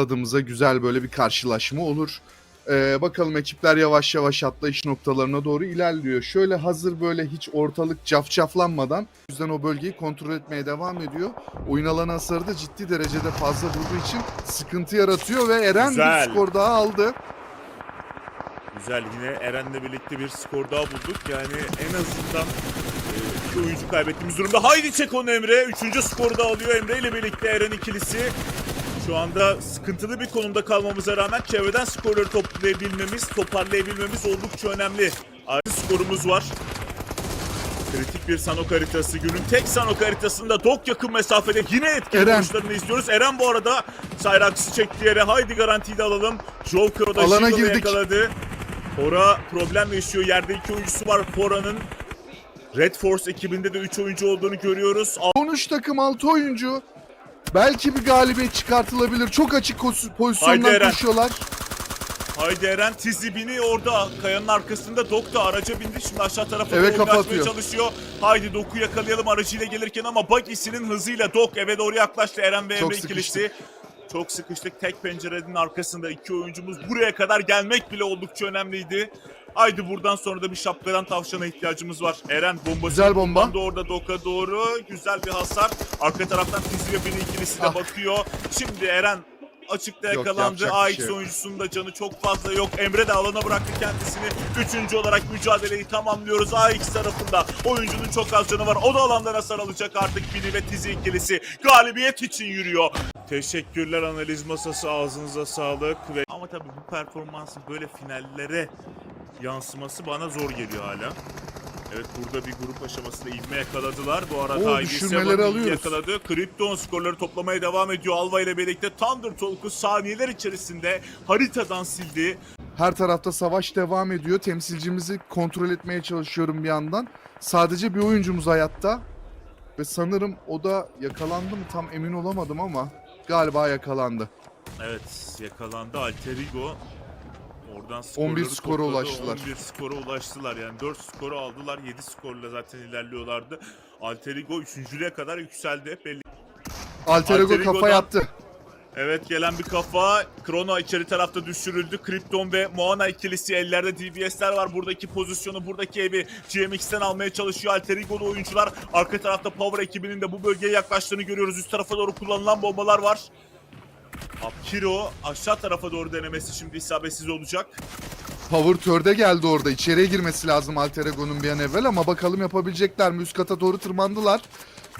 adımıza güzel böyle bir karşılaşma olur. Ee, bakalım ekipler yavaş yavaş atlayış noktalarına doğru ilerliyor. Şöyle hazır böyle hiç ortalık cafcaflanmadan o yüzden o bölgeyi kontrol etmeye devam ediyor. Oyun alanı hasarı da ciddi derecede fazla vurduğu için sıkıntı yaratıyor ve Eren Güzel. bir skor daha aldı. Güzel yine Eren'le birlikte bir skor daha bulduk. Yani en azından e, iki oyuncu kaybettiğimiz durumda. Haydi çek onu Emre. Üçüncü skoru da alıyor Emre ile birlikte Eren ikilisi. Şu anda sıkıntılı bir konumda kalmamıza rağmen çevreden skorları toplayabilmemiz, toparlayabilmemiz oldukça önemli. Ayrı skorumuz var. Kritik bir Sanok haritası. Günün tek Sanok haritasında dok yakın mesafede yine etkili Eren. vuruşlarını izliyoruz. Eren bu arada Cyrax'ı çekti yere. Haydi garantiyi de alalım. Joker o da Alana girdik. yakaladı. Fora problem yaşıyor. Yerde iki oyuncusu var Fora'nın. Red Force ekibinde de 3 oyuncu olduğunu görüyoruz. 13 takım 6 oyuncu. Belki bir galibiyet çıkartılabilir. Çok açık Haydi pozisyondan Eren. koşuyorlar. Haydi Eren Tizi bini orada kayanın arkasında Dok da araca bindi. Şimdi aşağı tarafa Eve doğru kaçmaya çalışıyor. Haydi Dok'u yakalayalım aracıyla gelirken ama Buggy'sinin hızıyla Dok eve doğru yaklaştı. Eren ve Çok Emre ikilisi. Çok sıkıştık. Tek pencerenin arkasında iki oyuncumuz. Buraya kadar gelmek bile oldukça önemliydi. Haydi buradan sonra da bir şapkadan tavşana ihtiyacımız var. Eren bombası Güzel bomba. orada Dok'a doğru. Güzel bir hasar. Arka taraftan Tizi ve Bini ikilisi de Ah. bakıyor. Şimdi Eren açıkta Yok, yakalandı. AX şey oyuncusunun da canı çok fazla yok. Emre de alana bıraktı kendisini. Üçüncü olarak mücadeleyi tamamlıyoruz. AX tarafında oyuncunun çok az canı var. O da alandan hasar alacak artık Bini ve Tizi ikilisi. Galibiyet için yürüyor. Teşekkürler analiz masası ağzınıza sağlık. ve Ama tabii bu performansın böyle finallere yansıması bana zor geliyor hala. Evet burada bir grup aşamasında ivme yakaladılar. Bu arada Oo, düşürmeleri alıyoruz. yakaladı. Krypton skorları toplamaya devam ediyor. Alva ile birlikte Thunder Talk'u saniyeler içerisinde haritadan sildi. Her tarafta savaş devam ediyor. Temsilcimizi kontrol etmeye çalışıyorum bir yandan. Sadece bir oyuncumuz hayatta. Ve sanırım o da yakalandı mı tam emin olamadım ama galiba yakalandı. Evet yakalandı Alterigo. Oradan 11 skorları skora topladı. ulaştılar. 11 skora ulaştılar. Yani 4 skoru aldılar. 7 skorla zaten ilerliyorlardı. Alterigo 3.lüğe kadar yükseldi. Belli. Alter Ego Alter kafa yattı. Evet gelen bir kafa. Krono içeri tarafta düşürüldü. Krypton ve Moana ikilisi ellerde DBS'ler var. Buradaki pozisyonu, buradaki evi GMX'ten almaya çalışıyor Alter Ego'lu oyuncular. Arka tarafta Power ekibinin de bu bölgeye yaklaştığını görüyoruz. Üst tarafa doğru kullanılan bombalar var. Apkiro aşağı tarafa doğru denemesi şimdi isabetsiz olacak. Power Tör'de geldi orada. İçeriye girmesi lazım Alter Ego'nun bir an evvel ama bakalım yapabilecekler mi? Üst kata doğru tırmandılar.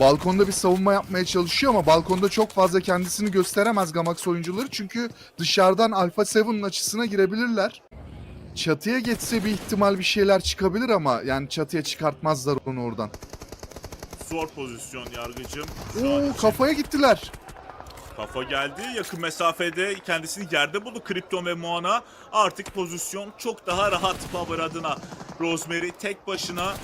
Balkonda bir savunma yapmaya çalışıyor ama balkonda çok fazla kendisini gösteremez Gamax oyuncuları. Çünkü dışarıdan Alpha 7'ın açısına girebilirler. Çatıya geçse bir ihtimal bir şeyler çıkabilir ama yani çatıya çıkartmazlar onu oradan. Zor pozisyon yargıcım. Şu Oo kafaya gittiler. kafa geldi. Yakın mesafede kendisini yerde buldu Krypton ve Moana. Artık pozisyon çok daha rahat Power adına. Rosemary tek başına.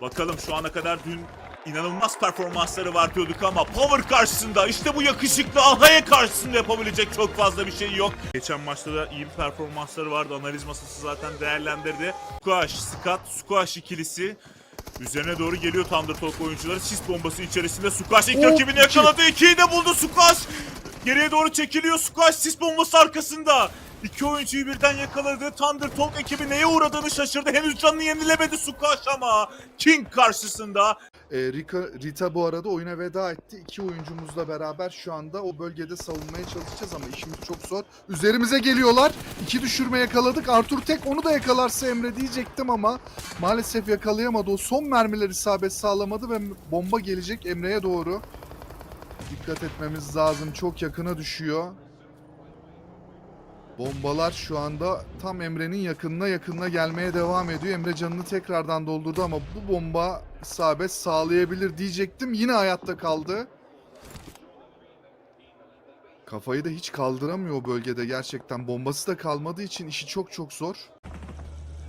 Bakalım şu ana kadar dün inanılmaz performansları var diyorduk ama Power karşısında işte bu yakışıklı Alhaya karşısında yapabilecek çok fazla bir şey yok. Geçen maçta da iyi bir performansları vardı. Analiz masası zaten değerlendirdi. Squash, Scott, Squash ikilisi Üzerine doğru geliyor Thunder Talk oyuncuları. Sis bombası içerisinde Sukaş ilk Oo, rakibini yakaladı. İkiyi de buldu Sukaş. Geriye doğru çekiliyor Sukaş sis bombası arkasında. İki oyuncuyu birden yakaladı. Thunder Talk ekibi neye uğradığını şaşırdı. Henüz canını yenilemedi Sukaş ama King karşısında. Ee, Rika, Rita bu arada oyuna veda etti. İki oyuncumuzla beraber şu anda o bölgede savunmaya çalışacağız ama işimiz çok zor. Üzerimize geliyorlar. İki düşürme yakaladık. Arthur tek onu da yakalarsa Emre diyecektim ama maalesef yakalayamadı. O son mermiler isabet sağlamadı ve bomba gelecek Emre'ye doğru. Dikkat etmemiz lazım. Çok yakına düşüyor. Bombalar şu anda tam Emre'nin yakınına yakınına gelmeye devam ediyor. Emre canını tekrardan doldurdu ama bu bomba isabet sağlayabilir diyecektim. Yine hayatta kaldı. Kafayı da hiç kaldıramıyor o bölgede gerçekten. Bombası da kalmadığı için işi çok çok zor.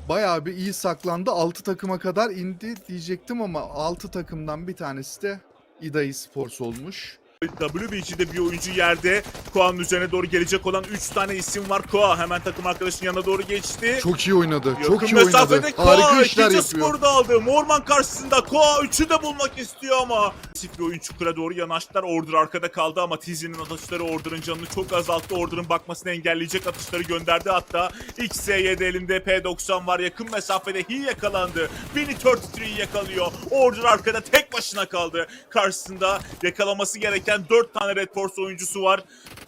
Bayağı bir iyi saklandı. 6 takıma kadar indi diyecektim ama 6 takımdan bir tanesi de İDA Esports olmuş. WBG'de bir oyuncu yerde. Koa'nın üzerine doğru gelecek olan 3 tane isim var. Koa hemen takım arkadaşının yanına doğru geçti. Çok iyi oynadı. Yakın çok iyi oynadı. Koa Harika işler yapıyor. skoru da aldı. Morman karşısında Koa 3'ü de bulmak istiyor ama. Sifri oyun çukura doğru yanaştılar. Order arkada kaldı ama Tizi'nin atışları Order'ın canını çok azalttı. Order'ın bakmasını engelleyecek atışları gönderdi hatta. XS7 elinde P90 var. Yakın mesafede He yakalandı. Bini 33 yakalıyor. Order arkada tek başına kaldı. Karşısında yakalaması gereken 4 tane Red Force oyuncusu var.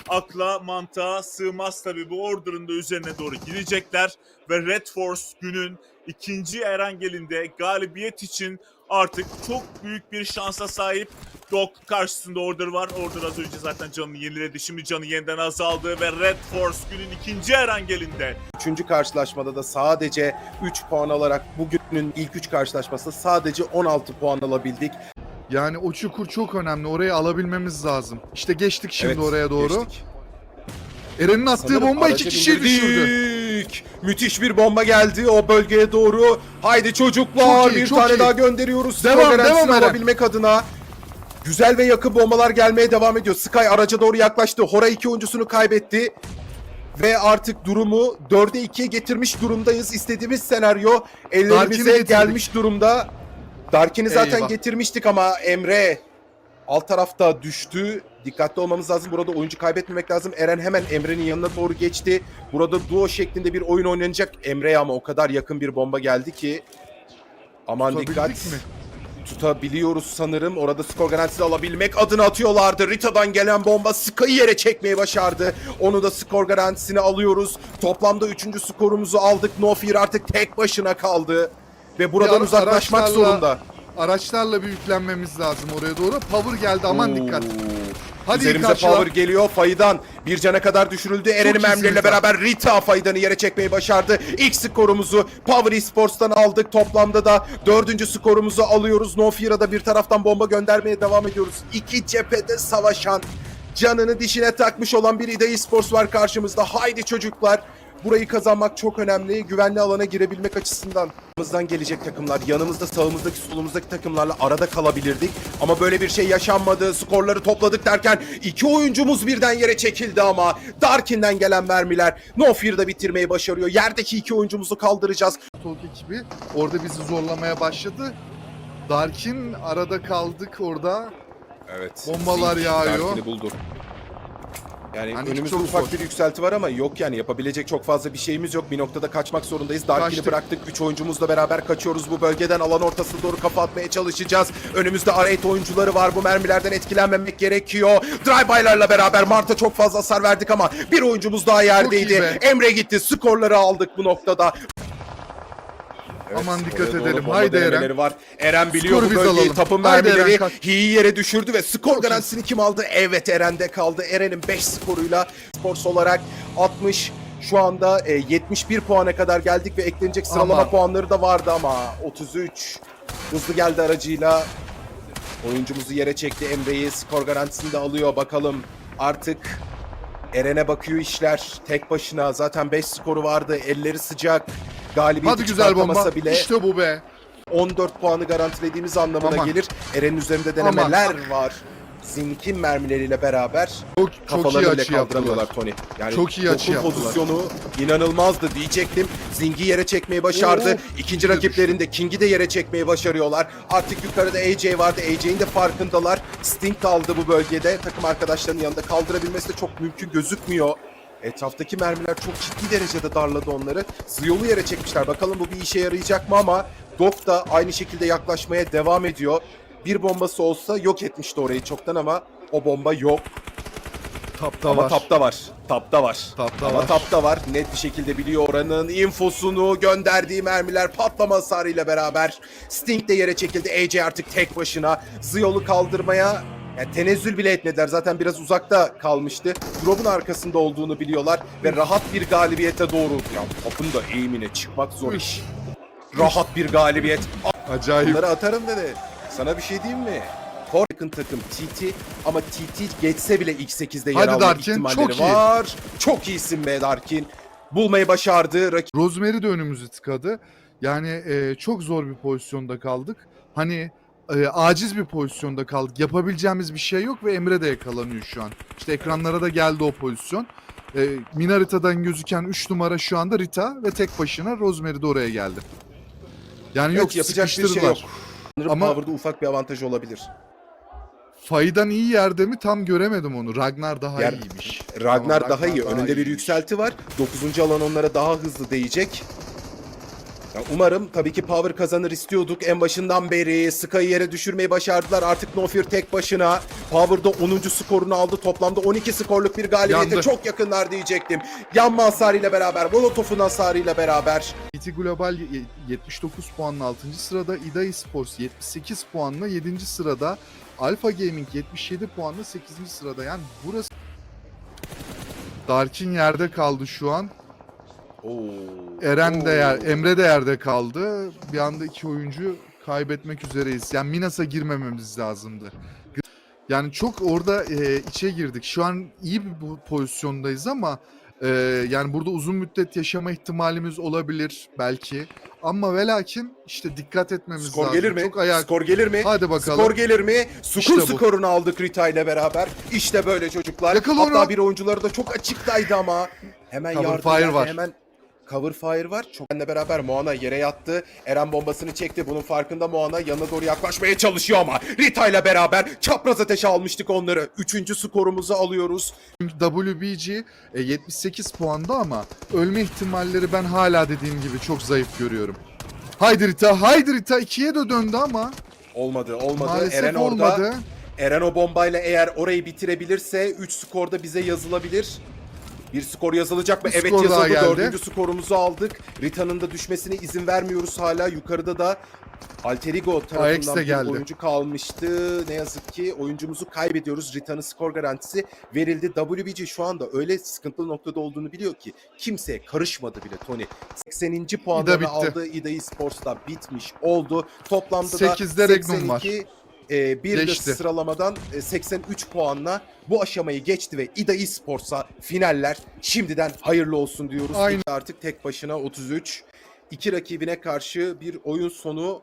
Akla mantığa sığmaz tabi bu Order'ın da üzerine doğru gidecekler. Ve Red Force günün ikinci Erengel'inde galibiyet için artık çok büyük bir şansa sahip. Dok karşısında Order var. Order az önce zaten canını yeniledi. Şimdi canı yeniden azaldı ve Red Force günün ikinci Erengel'inde Üçüncü karşılaşmada da sadece 3 puan alarak bugünün ilk 3 karşılaşmasında sadece 16 puan alabildik. Yani o çukur çok önemli. Orayı alabilmemiz lazım. İşte geçtik şimdi Evet, oraya doğru. geçtik. Eren'in attığı Sanırım bomba iki araca kişiyi düşürdü. Müthiş bir bomba geldi o bölgeye doğru. Haydi çocuklar Çok iyi, bir çok tane iyi. daha gönderiyoruz. Devam, garantisini devam Eren. alabilmek adına. Güzel ve yakın bombalar gelmeye devam ediyor. Sky araca doğru yaklaştı. Hora iki oyuncusunu kaybetti. Ve artık durumu 4'e 2'ye getirmiş durumdayız. İstediğimiz senaryo ellerimize getirdik. gelmiş durumda. Darkin'i zaten Eyvah. getirmiştik ama Emre alt tarafta düştü. Dikkatli olmamız lazım. Burada oyuncu kaybetmemek lazım. Eren hemen Emre'nin yanına doğru geçti. Burada duo şeklinde bir oyun oynanacak. Emre'ye ama o kadar yakın bir bomba geldi ki. Aman dikkat. mi? Tutabiliyoruz sanırım. Orada skor garantisi alabilmek adına atıyorlardı. Rita'dan gelen bomba Sky'ı yere çekmeyi başardı. Onu da skor garantisini alıyoruz. Toplamda 3. skorumuzu aldık. No Fear artık tek başına kaldı. Ve buradan Bir uzaklaşmak araçlarla- zorunda. Araçlarla bir yüklenmemiz lazım oraya doğru. Power geldi aman Oo. dikkat. Hadi Üzerimize karşıla. power geliyor. Faydan bir cana kadar düşürüldü. Eren'in iyisin Rita. beraber Rita Faydan'ı yere çekmeyi başardı. İlk skorumuzu Power Esports'tan aldık. Toplamda da dördüncü skorumuzu alıyoruz. No Fear'a da bir taraftan bomba göndermeye devam ediyoruz. İki cephede savaşan, canını dişine takmış olan bir İde Esports var karşımızda. Haydi çocuklar. Burayı kazanmak çok önemli. Güvenli alana girebilmek açısından. Yanımızdan gelecek takımlar, yanımızda sağımızdaki solumuzdaki takımlarla arada kalabilirdik. Ama böyle bir şey yaşanmadı. Skorları topladık derken iki oyuncumuz birden yere çekildi ama Darkin'den gelen mermiler No Fear'da bitirmeyi başarıyor. Yerdeki iki oyuncumuzu kaldıracağız. Talk ekibi orada bizi zorlamaya başladı. Darkin arada kaldık orada. Evet. Bombalar yağıyor. Darkin'i buldu. Yani Hani önümüzde çok ufak zor. bir yükselti var ama yok yani yapabilecek çok fazla bir şeyimiz yok. Bir noktada kaçmak zorundayız. Darkin'i Kaçtık. bıraktık. Üç oyuncumuzla beraber kaçıyoruz bu bölgeden. Alan ortasına doğru kafa atmaya çalışacağız. Önümüzde R8 oyuncuları var. Bu mermilerden etkilenmemek gerekiyor. Drive-by'larla beraber Mart'a çok fazla hasar verdik ama bir oyuncumuz daha yerdeydi. be. Emre gitti. Skorları aldık bu noktada. Aman dikkat doğru edelim. bomba Haydi Eren. Var. Eren biliyor Skoru bu bölgeyi. alalım. Tapın Haydi mermileri. Hi'yi yere düşürdü ve skor garantisini kim aldı? Evet Eren'de kaldı. Eren'in 5 skoruyla Sports olarak 60 şu anda e, 71 puana kadar geldik ve eklenecek sıralama Aman. puanları da vardı ama 33 hızlı geldi aracıyla oyuncumuzu yere çekti Emre'yi skor garantisini de alıyor bakalım artık Eren'e bakıyor işler tek başına zaten 5 skoru vardı elleri sıcak galibiyeti Hadi güzel bomba. bile İşte bu be. 14 puanı garantilediğimiz anlamına Aman. gelir. Eren'in üzerinde denemeler var. Zink'in mermileriyle beraber Çok, çok iyi kafalarını bile kaldıramıyorlar Tony. Yani Çok iyi açı yaptılar. pozisyonu inanılmazdı diyecektim. Zink'i yere çekmeyi başardı. Oo, İkinci de rakiplerini de King'i de yere çekmeyi başarıyorlar. Artık yukarıda AJ vardı. AJ'in de farkındalar. Sting kaldı bu bölgede. Takım arkadaşlarının yanında kaldırabilmesi de çok mümkün gözükmüyor. Etraftaki mermiler çok ciddi derecede darladı onları. Ziyol'u yere çekmişler. Bakalım bu bir işe yarayacak mı ama Dok da aynı şekilde yaklaşmaya devam ediyor. Bir bombası olsa yok etmişti orayı çoktan ama o bomba yok. Tapta Ama var. tapta var. Tapta var. Tapta Ama var. tapta var. Net bir şekilde biliyor oranın infosunu gönderdiği mermiler patlama hasarıyla beraber Sting de yere çekildi. AJ artık tek başına Ziyol'u kaldırmaya yani tenezzül bile etmediler. Zaten biraz uzakta kalmıştı. Drop'un arkasında olduğunu biliyorlar ve rahat bir galibiyete doğru. Ya topun da eğimine çıkmak zor iş. Rahat bir galibiyet. Acayip. Bunları atarım dedi. Sana bir şey diyeyim mi? Kor yakın takım TT ama TT geçse bile ilk 8'de yer Hadi alma Darkin, ihtimalleri çok iyi. var. Çok iyisin be Darkin. Bulmayı başardı. Rakip Rosemary de önümüzü tıkadı. Yani e, çok zor bir pozisyonda kaldık. Hani e, aciz bir pozisyonda kaldık. Yapabileceğimiz bir şey yok ve Emre de yakalanıyor şu an. İşte ekranlara da geldi o pozisyon. E, Minarita'dan gözüken 3 numara şu anda Rita ve tek başına Rosemary de oraya geldi. Yani Evet, yok yapacak bir şey yok. Ama- Power'da ufak bir avantaj olabilir. Faydan iyi yerde mi tam göremedim onu. Ragnar daha Yer- iyiymiş. Ragnar Tamam, daha iyi. Önünde bir iyiymiş. yükselti var. 9. alan onlara daha hızlı değecek. Ya umarım tabii ki Power kazanır istiyorduk. En başından beri Sky'ı yere düşürmeyi başardılar. Artık No Fear tek başına. Power'da 10. skorunu aldı. Toplamda 12 skorluk bir galibiyete Yandı. çok yakınlar diyecektim. Yanma hasarıyla beraber, Molotov'un hasarıyla beraber. BT Global ye- 79 puanla 6. sırada, İda Esports 78 puanla 7. sırada, Alpha Gaming 77 puanla 8. sırada. Yani burası Darkin yerde kaldı şu an. Oo. Eren de yer. Emre de yerde kaldı. Bir anda iki oyuncu kaybetmek üzereyiz. Yani Minas'a girmememiz lazımdı. Yani çok orada e, içe girdik. Şu an iyi bir pozisyondayız ama e, yani burada uzun müddet yaşama ihtimalimiz olabilir belki. Ama ve lakin işte dikkat etmemiz Skor lazım. gelir mi? Çok ayak. Skor gelir mi? Hadi bakalım. Skor gelir mi? Sukun İşte skorunu aldık Rita ile beraber. İşte böyle çocuklar. Yakala Hatta onu. bir oyuncuları da çok açıktaydı ama. Hemen Cover yardım fire var. Hemen cover fire var. Çok Benle beraber Moana yere yattı. Eren bombasını çekti. Bunun farkında Moana yanına doğru yaklaşmaya çalışıyor ama Rita ile beraber çapraz ateşe almıştık onları. Üçüncü skorumuzu alıyoruz. WBG e, 78 puanda ama ölme ihtimalleri ben hala dediğim gibi çok zayıf görüyorum. Haydi Rita, haydi Rita ikiye de döndü ama Olmadı, olmadı. maalesef Eren orada. olmadı. Eren o bombayla eğer orayı bitirebilirse 3 skorda bize yazılabilir. Bir skor yazılacak mı? Bir evet yazıldı. geldi. Dördüncü skorumuzu aldık. Rita'nın da düşmesine izin vermiyoruz hala. Yukarıda da Alterigo tarafından bir geldi. oyuncu kalmıştı. Ne yazık ki oyuncumuzu kaybediyoruz. Rita'nın skor garantisi verildi. WBG şu anda öyle sıkıntılı noktada olduğunu biliyor ki kimseye karışmadı bile Tony. 80. puanlarını bitti. aldığı İda Esports'ta bitmiş oldu. Toplamda da 8'de Regnum var. 82 e, bir de Geçti. sıralamadan e, 83 puanla bu aşamayı geçti ve İda Esports'a finaller şimdiden hayırlı olsun diyoruz. Aynen. Artık tek başına 33. İki rakibine karşı bir oyun sonu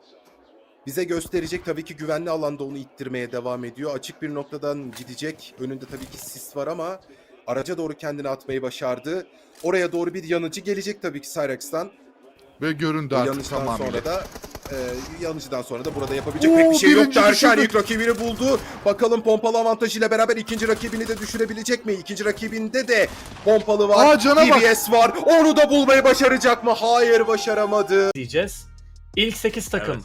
bize gösterecek. Tabii ki güvenli alanda onu ittirmeye devam ediyor. Açık bir noktadan gidecek. Önünde tabii ki sis var ama araca doğru kendini atmayı başardı. Oraya doğru bir yanıcı gelecek tabii ki Cyrex'tan. Ve göründü artık tamamıyla. sonra da e, yanlıştan sonra da burada yapabilecek Oo, pek bir şey yok derken ilk rakibini buldu. Bakalım pompalı avantajıyla beraber ikinci rakibini de düşürebilecek mi? İkinci rakibinde de pompalı var. Aa, cana bak. DBS var. Onu da bulmayı başaracak mı? Hayır başaramadı. diyeceğiz. İlk 8 takım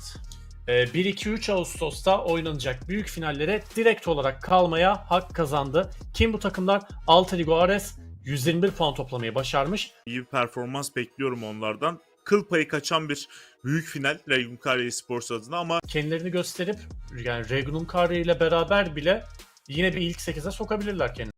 Evet. e, 1-2-3 Ağustos'ta oynanacak büyük finallere direkt olarak kalmaya hak kazandı. Kim bu takımlar? Alterigo Ares 121 puan toplamayı başarmış. İyi bir performans bekliyorum onlardan. Kıl payı kaçan bir büyük final Regnum Kare Sports adına ama Kendilerini gösterip yani Regnum Kare ile beraber bile yine bir ilk 8'e sokabilirler kendilerini.